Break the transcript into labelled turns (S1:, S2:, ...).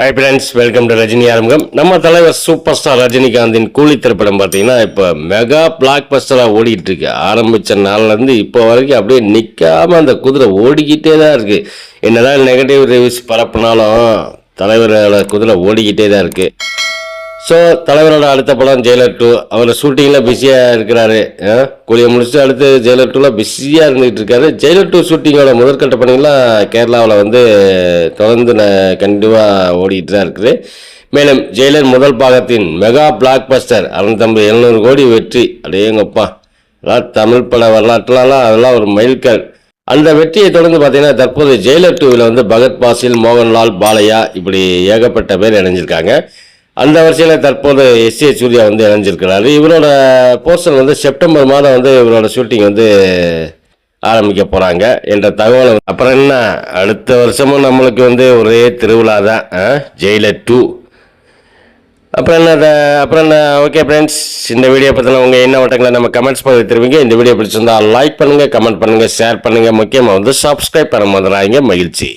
S1: Hi friends welcome to Rajini ஆரம்பம் நம்ம தலைவர் சூப்பர் ஸ்டார் ரஜினிகாந்தின் கூலி திரைப்படம் பார்த்தீங்கன்னா இப்போ மெகா பிளாக் பஸ்டராக ஓடிக்கிட்டு இருக்கு ஆரம்பித்த நாள்லேருந்து இப்போ வரைக்கும் அப்படியே நிற்காம அந்த குதிரை ஓடிக்கிட்டே தான் இருக்குது என்னதான் நெகட்டிவ் ரிவ்யூஸ் பரப்புனாலும் தலைவரோட குதிரை ஓடிக்கிட்டே தான் இருக்குது ஸோ தலைவரோட அடுத்த படம் ஜெயலர் டூ அவர் ஷூட்டிங்கில் பிஸியாக இருக்கிறாரு. கூலியை முடிச்சுட்டு அடுத்து ஜெயலர் டூவில் பிஸியாக இருந்துகிட்டு இருக்காரு. ஜெயலர் டூ ஷூட்டிங்கோட முதற்கட்ட பணிகள்லாம் கேரளாவில் வந்து தொடர்ந்து கண்டிப்பாக ஓடிட்டு தான் இருக்குது. மேலும் ஜெயலர் முதல் பாகத்தின் மெகா பிளாக் பஸ்டர் அறுநூத்தம்பது எழுநூறு கோடி வெற்றி. அடையங்கப்பா அதெல்லாம் தமிழ் பட வரலாற்றுலலாம் அதெல்லாம் ஒரு மைல்கல். அந்த வெற்றியை தொடர்ந்து பார்த்தீங்கன்னா தற்போது ஜெயலர் டூவில் வந்து பகத் பாசில் மோகன்லால் பாலையா இப்படி ஏகப்பட்ட பேர் இணைஞ்சிருக்காங்க. அந்த வரிசையில் தற்போது எஸ் சூர்யா வந்து இணைஞ்சிருக்கிறாரு. இவரோட போர்ஷன் வந்து செப்டம்பர் மாதம் வந்து இவரோட ஷூட்டிங் வந்து ஆரம்பிக்க போகிறாங்க என்ற தகவல். அப்புறம் என்ன? அடுத்த வருஷமும் நம்மளுக்கு வந்து ஒரே திருவிழா தான் ஜெயிலர் டூ அப்புறம் என்ன அப்புறம் என்ன? ஓகே ஃப்ரெண்ட்ஸ் இந்த வீடியோ பற்றின உங்கள் என்ன வட்டங்களை நம்ம கமெண்ட்ஸ் பண்ணி தருவீங்க. இந்த வீடியோ பிடிச்சிருந்தா லைக் பண்ணுங்கள் கமெண்ட் பண்ணுங்கள் ஷேர் பண்ணுங்கள் முக்கியமாக வந்து சப்ஸ்கிரைப் பண்ண மாதிரிங்க மகிழ்ச்சி.